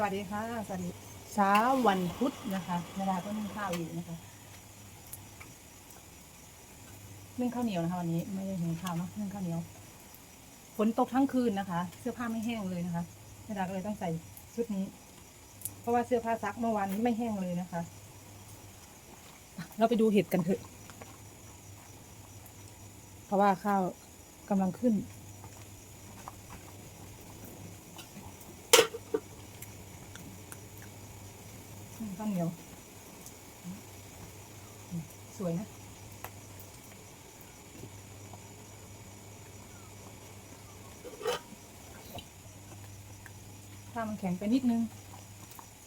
สวัสดีค่ะ สวัสดีเช้าวันพุธนะคะเวลาก็นึ่งข้าวอยู่นะคะนึ่งข้าวเหนียวนะคะวันนี้ไม่ได้หุงข้าวเนาะนึ่งข้าวเหนียวฝนตกทั้งคืนนะคะ เสื้อผ้าไม่แห้งเลยนะคะเวลาก็เลยต้องใส่ชุดนี้ เพราะว่าเสื้อผ้าซักเมื่อวานนี้ไม่แห้งเลยนะคะอะเราไปดูเห็ดกันเถอะ เพราะว่าข้าวกำลังขึ้น อืมข้าวเหนียวอืม สวยนะ ถ้ามันแข็งไปนิดนึง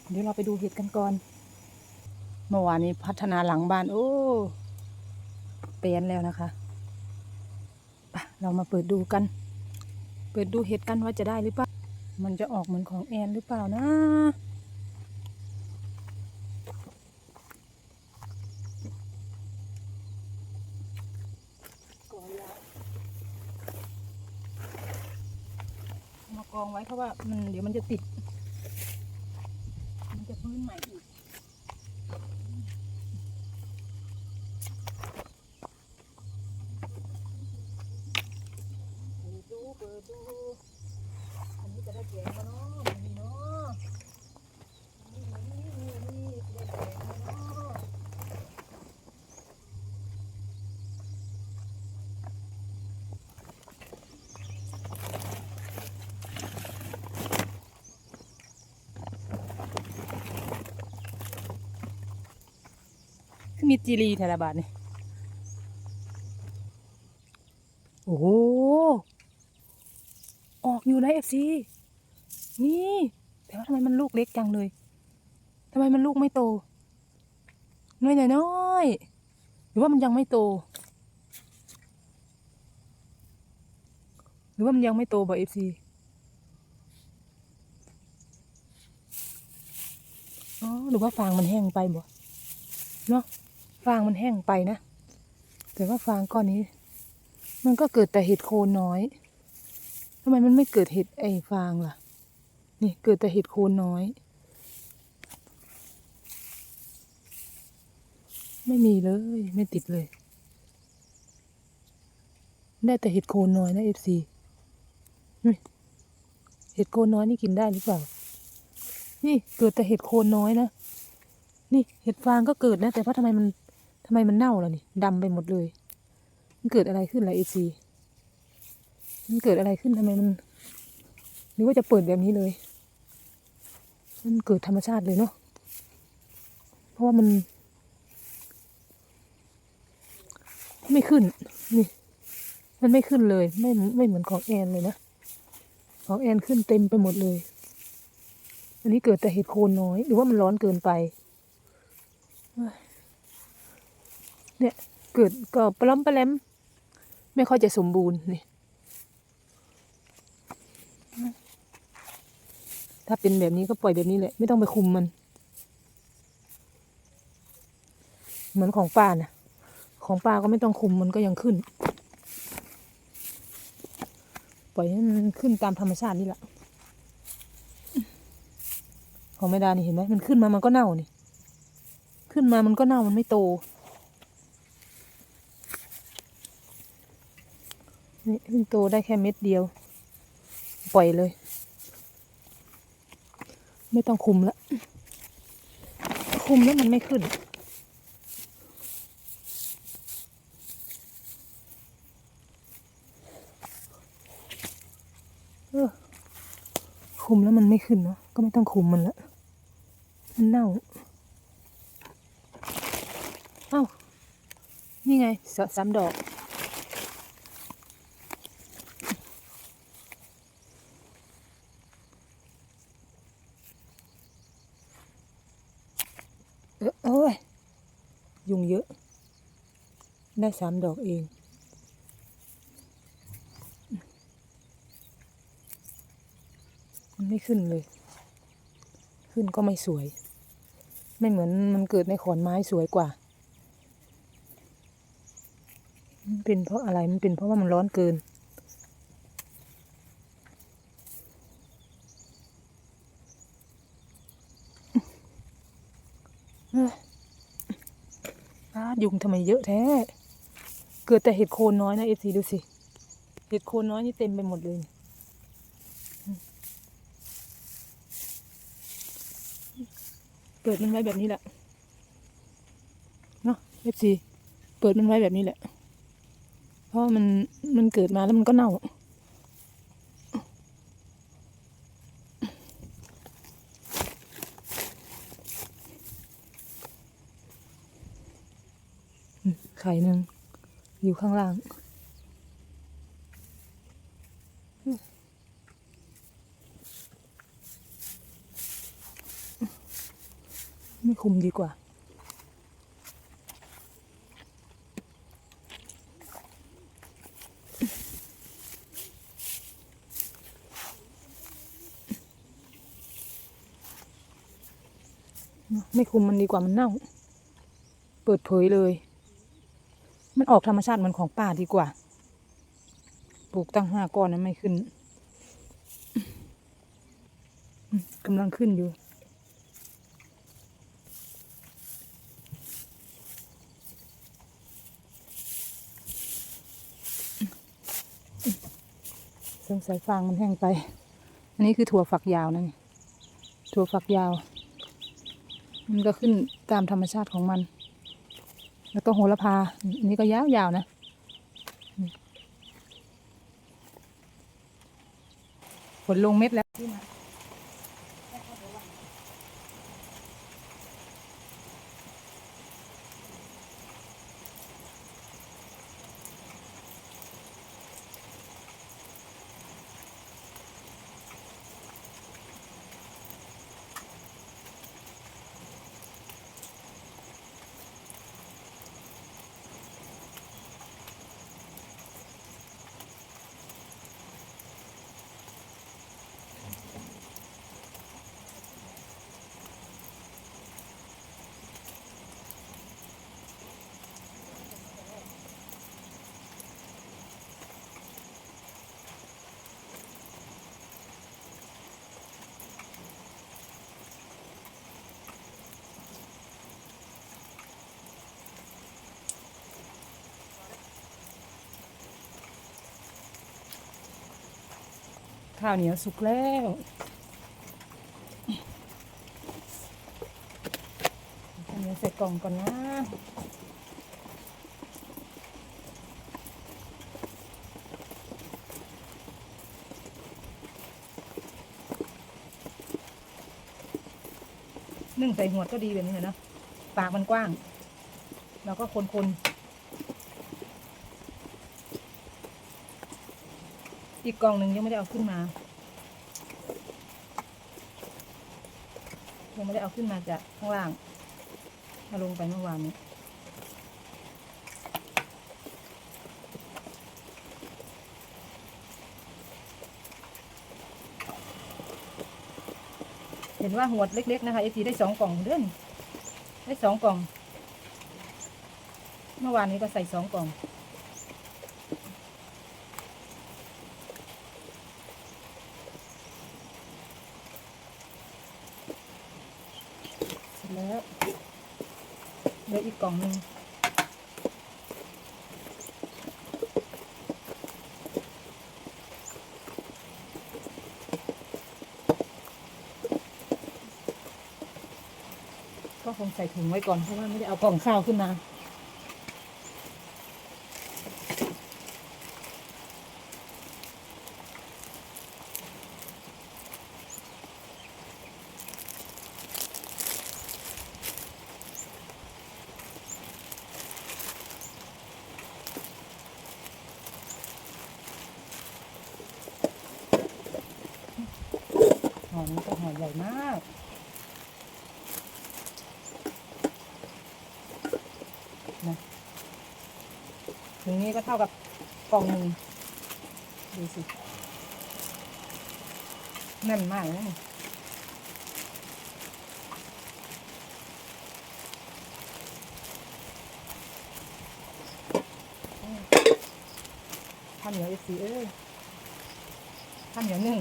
เดี๋ยวเราไปดูเห็ดกันก่อน เมื่อวานนี้พัฒนาหลังบ้าน โอ้เปลี่ยนแล้วนะคะ เรามาเปิดดูกัน เปิดดูเห็ดกันว่าจะได้หรือเปล่า มันจะออกเหมือนของแอนหรือเปล่านะ กองยาวเอามากองไว้ เพราะว่ามันเดี๋ยวมันจะติด มันจะพื้นใหม่อีก เปิดดู เปิดดู อันนี้จะได้แกงแล้วเนาะมันมีเนาะนี่นี่นี่นี่จะได้แกงแล้วเนาะ มีจีรีแทระบาทนี่โอ้โหออกอยู่นะเอฟซีนี่แต่ว่าทำไมมันลูกเล็กจังเลยทำไมมันลูกไม่โตน้อยน้อยหรือว่ามันยังไม่โต หรือว่ามันยังไม่โตบ่เอฟซีอ๋อหรือว่าฟางมันแห้งไปบ่เนาะ ฟางมันแห้งไปนะ แต่ว่าฟางก้อนนี้ มันก็เกิดแต่เห็ดโคนน้อยทำไมมันไม่เกิดเห็ดไอ้ฟางล่ะ นี่เกิดแต่เห็ดโคนน้อย ไม่มีเลยไม่ติดเลย ได้แต่เห็ดโคนน้อยนะเอฟซีเห็ดโคนน้อยนี่กินได้หรือเปล่า นี่เกิดแต่เห็ดโคนน้อยนะ นี่เห็ดฟางก็เกิดนะ แต่ว่าทำไมมันำไมมันเน่าล่ะนี่ดำไปหมดเลย มันเกิดอะไรขึ้นล่ะเอซีมันเกิดอะไรขึ้นทำไมมันหรือว่าจะเปิดแบบนี้เลย มันเกิดธรรมชาติเลยเนาะเพราะว่ามัน ไม่ขึ้นนี่มันไม่ขึ้นเลย ไม่ไม่เหมือนของแอนเลยนะของแอนขึ้นเต็มไปหมดเลย อันนี้เกิดแต่เห็ดโคนน้อย หรือว่ามันร้อนเกินไป เนี่ยเกิดก็ปล้อมปลาแลมไม่ค่อยจะสมบูรณ์นี่ถ้าเป็นแบบนี้ก็ปล่อยแบบนี้แหละไม่ต้องไปคุมมัน เหมือนของป้านะของป้าก็ไม่ต้องคุมมันก็ยังขึ้น ปล่อยให้มันขึ้นตามธรรมชาตินี่แหละของแม่ดานี่เห็นไหมมันขึ้นมามันก็เน่านี่ ขึ้นมามันก็เน่ามันไม่โต นี่เพิ่งโตได้แค่เม็ดเดียว ปล่อยเลย ไม่ต้องคุมละคุมแล้วมันไม่ขึ้น เออคุมแล้วมันไม่ขึ้นเนาะก็ไม่ต้องคุมมันละมันเน่าเอ้านี่ไงสสามดอก ออโอ้ย ยุงเยอะ ได้สามดอกเอง มันไม่ขึ้นเลย ขึ้นก็ไม่สวย ไม่เหมือนมันเกิดในขอนไม้สวยกว่า มันเป็นเพราะอะไร มันเป็นเพราะว่ามันร้อนเกิน เอ้ยอ้ายุงทำไมเยอะแท้ เกิดแต่เห็ดโคนน้อยนะเอฟซีดูสิ เห็ดโคนน้อยนี่เต็มไปหมดเลย เปิดมันไว้แบบนี้แหละ เนาะเอฟซีเปิดมันไว้แบบนี้แหละ เพราะมันมันเกิดมาแล้วมันก็เน่า ไข่หนึ่งอยู่ข้างล่าง ไม่คุมดีกว่าไม่คุมมันดีกว่ามันเน่า เปิดเผยเลย มันออกธรรมชาติเหมือนของป่าดีกว่า ปลูกตั้งห้าก้อนนั้นไม่ขึ้นกำลังขึ้นอยู่ สงสัยฟางมันแห้งไป อันนี้คือถั่วฝักยาวนะนี่ถั่วฝักยาว มันก็ขึ้นตามธรรมชาติของมัน แล้วก็โหระพา อันนี้ก็ยาวๆนะฝนลงเม็ดแล้ว ข้าวเหนียวสุกแล้ว ข้าวเหนียวใส่กล่องก่อนนะนึ่งใส่หัวดก็ดีแบบนี้เลยนะปากมันกว้าง แล้วก็คนๆ อีกกล่องหนึ่งยังไม่ได้เอาขึ้นมา ยังไม่ได้เอาขึ้นมาจากข้างล่างมาลงไปเมื่อวานนี้เห็นว่าหัวดเล็ก ๆ นะคะเอซีได้สองกล่องเดือนได้สองกล่อง เมื่อวานนี้ก็ใส่สองกล่อง เสร็จแล้วเหลืออี กล่องนึงก็คงใส่ถุงไว้ก่อนเพราะว่าไม่ได้เอากล่องข้าวขึ้นมา อมนี่ก็หอมใหญ่มากนะถึงนี้ก็เท่ากับกล่องหนึ่งดูสิแน่นมากเลยนะข้าวเหนียวเอฟซีเอ้ยข้าวเหนียวนึ่ง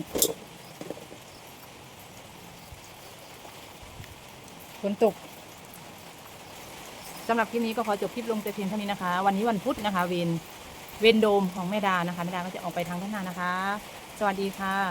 ฝนตกสำหรับคลิปนี้ก็ขอจบคลิปลงแต่เพียงเท่านี้นะคะ วันนี้วันพุธนะคะ เวนเวนโดมของแม่ดานะคะแม่ดาก็จะออกไปทางข้างหน้านะคะ สวัสดีค่ะ